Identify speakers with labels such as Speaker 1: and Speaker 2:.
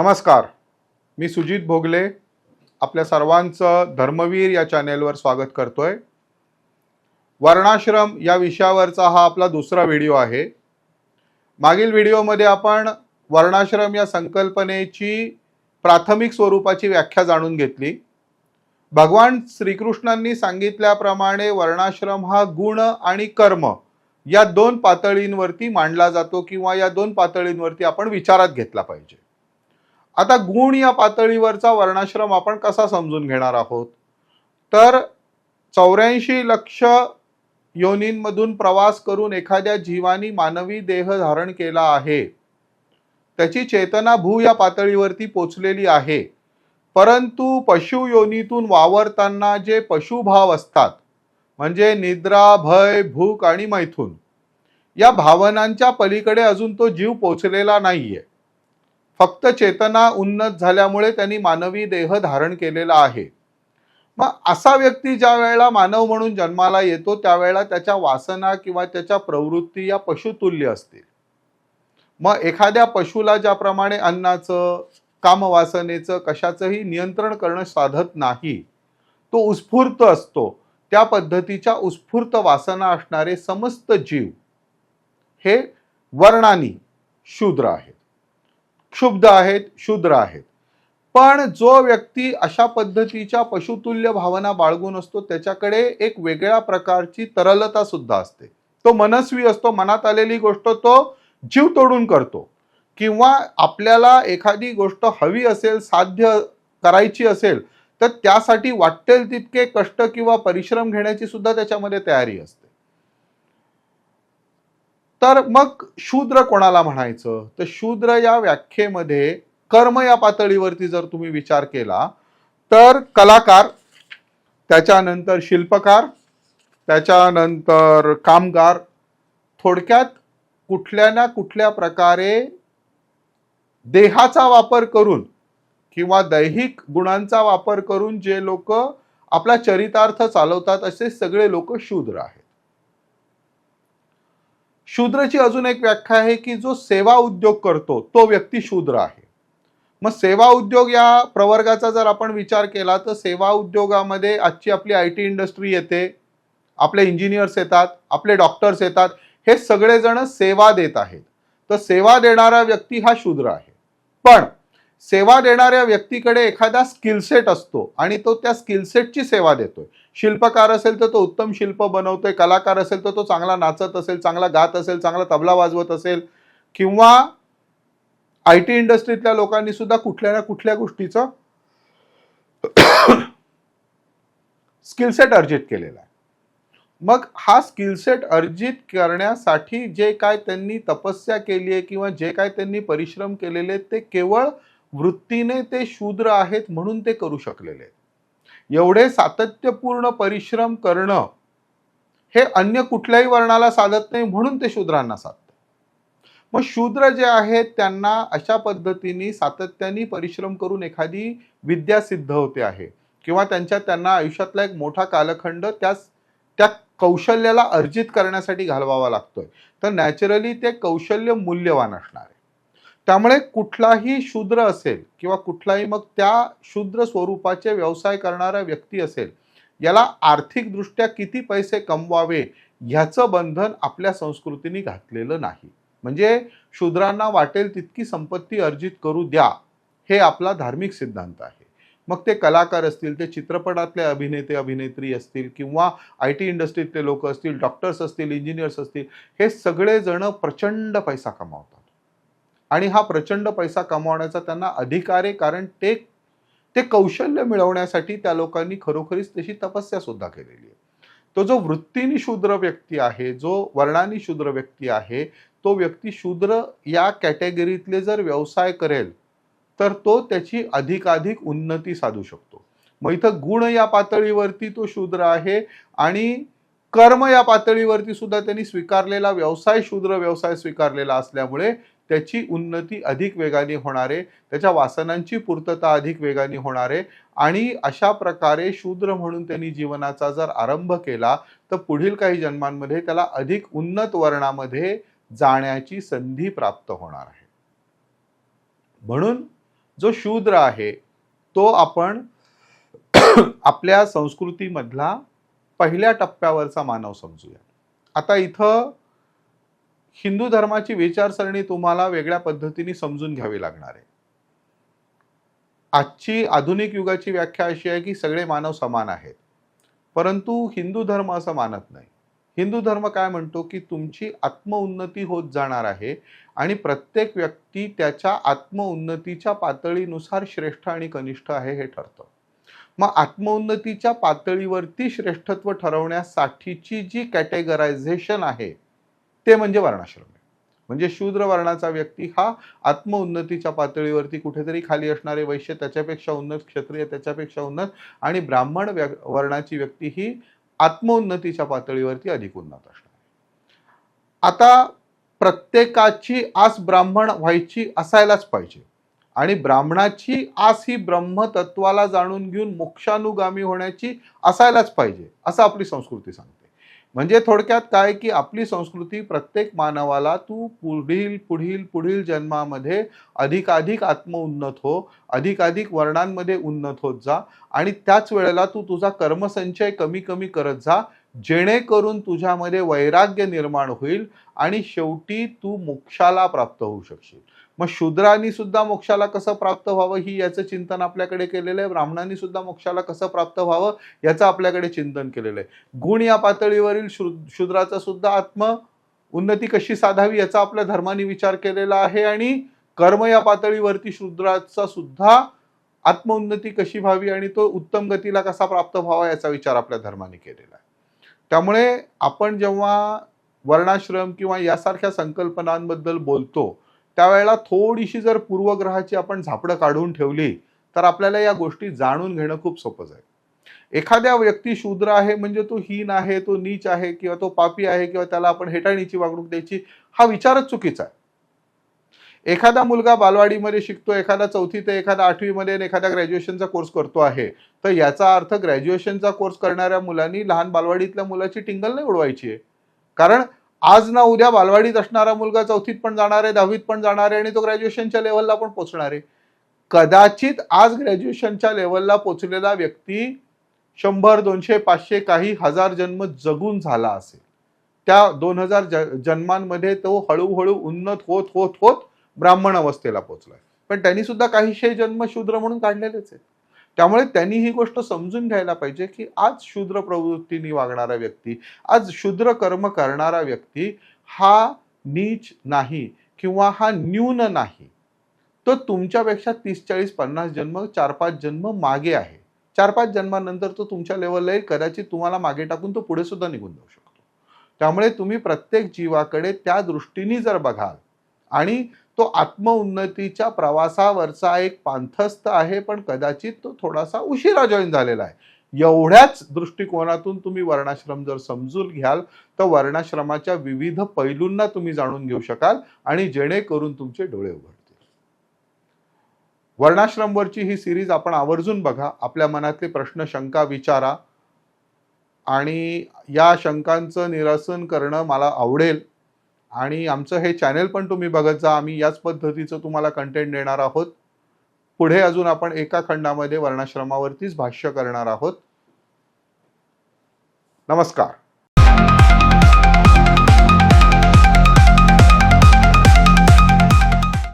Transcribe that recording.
Speaker 1: नमस्कार. मी सुजित भोगले आपल्या सर्वांचं धर्मवीर या चॅनेलवर स्वागत करतोय. वर्णाश्रम या विषयावरचा हा आपला दुसरा व्हिडिओ आहे. मागील व्हिडिओमध्ये आपण वर्णाश्रम या संकल्पनेची प्राथमिक स्वरूपाची व्याख्या जाणून घेतली. भगवान श्रीकृष्णांनी सांगितल्याप्रमाणे वर्णाश्रम हा गुण आणि कर्म या दोन पातळींवरती मांडला जातो किंवा या दोन पातळींवरती आपण विचारात घेतला पाहिजे. आता गुण या पातळीवरचा वर्णाश्रम आपण कसा समजून घेणार आहोत? तर चौऱ्याऐंशी लक्ष योनींमधून प्रवास करून एखाद्या जीवानी मानवी देह धारण केला आहे. त्याची चेतना भू या पातळीवरती पोचलेली आहे. परंतु पशु योनीतून वावरताना जे पशुभाव असतात म्हणजे निद्रा भय भूक आणि मैथून या भावनांच्या पलीकडे अजून तो जीव पोचलेला नाहीये. फक्त चेतना उन्नत झाल्यामुळे त्यांनी मानवी देह धारण केलेला आहे. मग असा व्यक्ती ज्या वेळेला मानव म्हणून जन्माला येतो त्यावेळेला त्याच्या वासना किंवा त्याच्या प्रवृत्ती या पशुतुल्य असतील. मग एखाद्या पशुला ज्याप्रमाणे अन्नाचं कामवासनेचं कशाचंही नियंत्रण करणं साधत नाही तो उत्स्फूर्त असतो. त्या पद्धतीच्या उत्स्फूर्त वासना असणारे समस्त जीव हे वर्णानी शूद्र आहेत. क्षुब्ध आहेत शूद्र आहेत. पण जो व्यक्ती अशा पद्धतीच्या पशुतुल्य भावना बाळगून असतो त्याच्याकडे एक वेगळ्या प्रकारची तरलता सुद्धा असते. तो मनस्वी असतो मनात आलेली गोष्ट तो जीव तोडून करतो. किंवा आपल्याला एखादी गोष्ट हवी असेल साध्य करायची असेल तर त्यासाठी वाटेल तितके कष्ट किंवा परिश्रम घेण्याची सुद्धा त्याच्यामध्ये तयारी असते. तर मग शूद्र कोणाला म्हणायचं? तर शूद्र या व्याख्येमध्ये कर्म या पातळीवरती जर तुम्ही विचार केला तर कलाकार त्याच्यानंतर शिल्पकार त्याच्यानंतर कामगार थोडक्यात कुठल्या ना कुठल्या प्रकारे देहाचा वापर करून किंवा दैहिक गुणांचा वापर करून जे लोक आपला चरितार्थ चालवतात असे सगळे लोक शूद्र आहेत. शूद्रची अजून एक व्याख्या आहे की जो सेवा उद्योग करतो तो व्यक्ती शूद्र आहे. मग सेवा उद्योग या प्रवर्गाचा जर आपण विचार केला तर सेवा उद्योगामध्ये आजची आपली आय टी इंडस्ट्री येते आपले इंजिनियर्स येतात आपले डॉक्टर्स येतात हे सगळेजण सेवा देत आहेत. तर सेवा देणारा व्यक्ती हा शूद्र आहे. पण सेवा देणाऱ्या व्यक्तीकडे एखादा स्किलसेट असतो आणि तो त्या स्किलसेटची सेवा देतोय. शिल्पकार असेल तर तो उत्तम शिल्प बनवतोय कलाकार असेल तर तो चांगला नाचत असेल चांगला गात असेल चांगला तबला वाजवत असेल किंवा आय टी इंडस्ट्रीतल्या लोकांनी सुद्धा कुठल्या ना कुठल्या गोष्टीचं स्किलसेट अर्जित केलेला आहे. मग हा स्किलसेट अर्जित करण्यासाठी जे काय त्यांनी तपस्या केली आहे किंवा जे काय त्यांनी परिश्रम केलेले आहेत ते केवळ वृत्तीने ते शूद्र आहेत म्हणून ते करू शकलेले एवढे सातत्यपूर्ण परिश्रम करणं हे अन्य कुठल्याही वर्णाला साधत नाही म्हणून ते शूद्रांना साधतं. मग शूद्र जे आहेत त्यांना अशा पद्धतीने सातत्याने परिश्रम करून एखादी विद्या सिद्ध होते आहे किंवा त्यांच्या त्यांना आयुष्यातला एक मोठा कालखंड त्यास त्या कौशल्याला अर्जित करण्यासाठी घालवावा लागतोय. तर नॅचरली ते कौशल्य मूल्यवान असणार आहे. त्यामुळे कुठलाही शूद्र असेल किंवा कुठलाही मग त्या शूद्र स्वरूपाचे व्यवसाय करणारा व्यक्ती असेल याला आर्थिकदृष्ट्या किती पैसे कमवावे ह्याचं बंधन आपल्या संस्कृतीने घातलेलं नाही. म्हणजे शूद्रांना वाटेल तितकी संपत्ती अर्जित करू द्या हे आपला धार्मिक सिद्धांत आहे. मग ते कलाकार असतील ते चित्रपटातले अभिनेते अभिनेत्री असतील किंवा आय टी इंडस्ट्रीतले लोक असतील डॉक्टर्स असतील इंजिनियर्स असतील हे सगळेजण प्रचंड पैसा कमावतात. आणि हा प्रचंड पैसा कमावण्याचा त्यांना अधिकार आहे कारण ते ते कौशल्य मिळवण्यासाठी त्या लोकांनी खरोखरीच तशी तपस्या सुद्धा केलेली आहे. तो जो वृत्तीनी शूद्र व्यक्ती आहे जो वर्णानी शूद्र व्यक्ती आहे तो व्यक्ती शूद्र या कॅटेगरीतले जर व्यवसाय करेल तर तो त्याची अधिकाधिक उन्नती साधू शकतो. मग इथं गुण या पातळीवरती तो शूद्र आहे आणि कर्म या पातळीवरती सुद्धा त्यांनी स्वीकारलेला व्यवसाय शूद्र व्यवसाय स्वीकारलेला असल्यामुळे त्याची उन्नती अधिक वेगाने होणारे त्याच्या वासनांची पूर्तता अधिक वेगाने होणारे आणि अशा प्रकारे शूद्र म्हणून त्यांनी जीवनाचा जर आरंभ केला तर पुढील काही जन्मांमध्ये त्याला अधिक उन्नत वर्णामध्ये जाण्याची संधी प्राप्त होणार आहे. म्हणून जो शूद्र आहे तो आपण आपल्या संस्कृतीमधला पहिल्या टप्प्यावरचा मानव समजूया. आता इथं हिंदू धर्माची विचारसरणी तुम्हाला वेगळ्या पद्धतीने समजून घ्यावी लागणार आहे. आजची आधुनिक युगाची व्याख्या अशी आहे की सगळे मानव समान आहेत. परंतु हिंदू धर्म असं मानत नाही. हिंदू धर्म काय म्हणतो की तुमची आत्मउन्नती होत जाणार आहे आणि प्रत्येक व्यक्ती त्याच्या आत्मउन्नतीच्या पातळीनुसार श्रेष्ठ आणि कनिष्ठ आहे हे ठरतं. मग आत्मउन्नतीच्या पातळीवरती श्रेष्ठत्व ठरवण्यासाठीची जी कॅटेगरायझेशन आहे ते म्हणजे वर्णाश्रम. म्हणजे शूद्र वर्णाचा व्यक्ती हा आत्मउन्नतीच्या पातळीवरती कुठेतरी खाली असणारे वैश्य त्याच्यापेक्षा उन्नत क्षत्रिय त्याच्यापेक्षा उन्नत आणि ब्राह्मण वर्णाची व्यक्ती ही आत्मउन्नतीच्या पातळीवरती अधिक उन्नत असणार आता प्रत्येकाची आस ब्राह्मण व्हायची असायलाच पाहिजे. आणि ब्राह्मणाची आस ही ब्रह्मतत्वाला जाणून घेऊन मोक्षानुगामी होण्याची असायलाच पाहिजे असं आपली संस्कृती सांगते. म्हणजे थोडक्यात काय की आपली संस्कृती प्रत्येक मानवाला तू पुढील पुढील पुढील जन्मामध्ये अधिकाधिक आत्मउन्नत हो अधिकाधिक वर्णांमध्ये उन्नत होत जा आणि त्याच वेळेला तू तुझा कर्मसंचय कमी कमी करत जा जेणेकरून तुझ्यामध्ये वैराग्य निर्माण होईल आणि शेवटी तू मोक्षाला प्राप्त होऊ शकशील. मग शूद्रांनी सुद्धा मोक्षाला कसं प्राप्त व्हावं ही याचं चिंतन आपल्याकडे केलेलं आहे. ब्राह्मणांनी सुद्धा मोक्षाला कसं प्राप्त व्हावं याचं आपल्याकडे चिंतन केलेलं आहे. गुण या पातळीवरील शू शूद्राचा सुद्धा आत्म उन्नती कशी साधावी याचा आपल्या धर्माने विचार केलेला आहे आणि कर्म या पातळीवरती शूद्राचा सुद्धा आत्मउन्नती कशी व्हावी आणि तो उत्तम गतीला कसा प्राप्त व्हावा याचा विचार आपल्या धर्माने केलेला आहे. त्यामुळे आपण जेव्हा वर्णाश्रम किंवा यासारख्या संकल्पनांबद्दल बोलतो त्यावेळेला थोडीशी जर पूर्वग्रहाची आपण झापडं काढून ठेवली तर आपल्याला या गोष्टी जाणून घेणं खूप सोपं जाईल. एखाद्या व्यक्ती शूद्र आहे म्हणजे तो हीन आहे तो नीच आहे किंवा तो पापी आहे किंवा त्याला आपण हेटाळणीची वागणूक द्यायची हा विचारच चुकीचा आहे. एखादा मुलगा बालवाडीमध्ये शिकतो एखादा चौथी ते एखादा आठवीमध्ये एखादा ग्रॅज्युएशनचा कोर्स करतो आहे. तर याचा अर्थ ग्रॅज्युएशनचा कोर्स करणाऱ्या मुलांनी लहान बालवाडीतल्या मुलाची टिंगल नाही उडवायची आहे. कारण आज ना उद्या बालवाडीत असणारा मुलगा चौथीत पण जाणार आहे दहावीत पण जाणार आहे आणि तो ग्रॅज्युएशनच्या लेवलला पण पोचणार आहे. कदाचित आज ग्रॅज्युएशनच्या लेवलला पोचलेला व्यक्ती शंभर दोनशे पाचशे काही हजार जन्म जगून झाला असेल. त्या दोन हजार ज जन्मांमध्ये तो हळूहळू उन्नत होत होत होत ब्राह्मण अवस्थेला पोहोचलाय पण त्यांनी सुद्धा काहीशे जन्म शूद्र म्हणून काढलेलेच आहेत. त्यामुळे त्यांनी ही गोष्ट समजून घ्यायला पाहिजे की आज शूद्र प्रवृत्तीने वागणारा व्यक्ती आज शूद्र कर्म करणारा व्यक्ती हा नीच नाही किंवा हा न्यून नाही. तो तुमच्यापेक्षा तीस चाळीस पन्नास जन्म चार पाच जन्म मागे आहे. चार पाच जन्मानंतर तो तुमच्या लेवलला येईल कदाचित तुम्हाला मागे टाकून तो पुढे सुद्धा निघून जाऊ शकतो. त्यामुळे तुम्ही प्रत्येक जीवाकडे त्या दृष्टीने जर बघाल आणि तो आत्मउन्नतीच्या प्रवासावरचा एक पांथस्थ आहे पण कदाचित तो थोडासा उशिरा जॉईन झालेला आहे. एवढ्याच दृष्टिकोनातून तुम्ही वर्णाश्रम जर समजून घ्याल तर वर्णाश्रमाच्या विविध पैलूंना तुम्ही जाणून घेऊ शकाल आणि जेणेकरून तुमचे डोळे उघडतील. वर्णाश्रमवरची ही सिरीज आपण आवर्जून बघा. आपल्या मनातले प्रश्न शंका विचारा. आणि या शंकांचं निरसन करणं मला आवडेल. आणि आमचं हे चॅनेल पण तुम्ही बघत जा. आम्ही याच पद्धतीचं तुम्हाला कंटेंट देणार आहोत. पुढे अजून आपण एका खंडामध्ये वर्णाश्रमावरतीच भाष्य करणार आहोत. नमस्कार.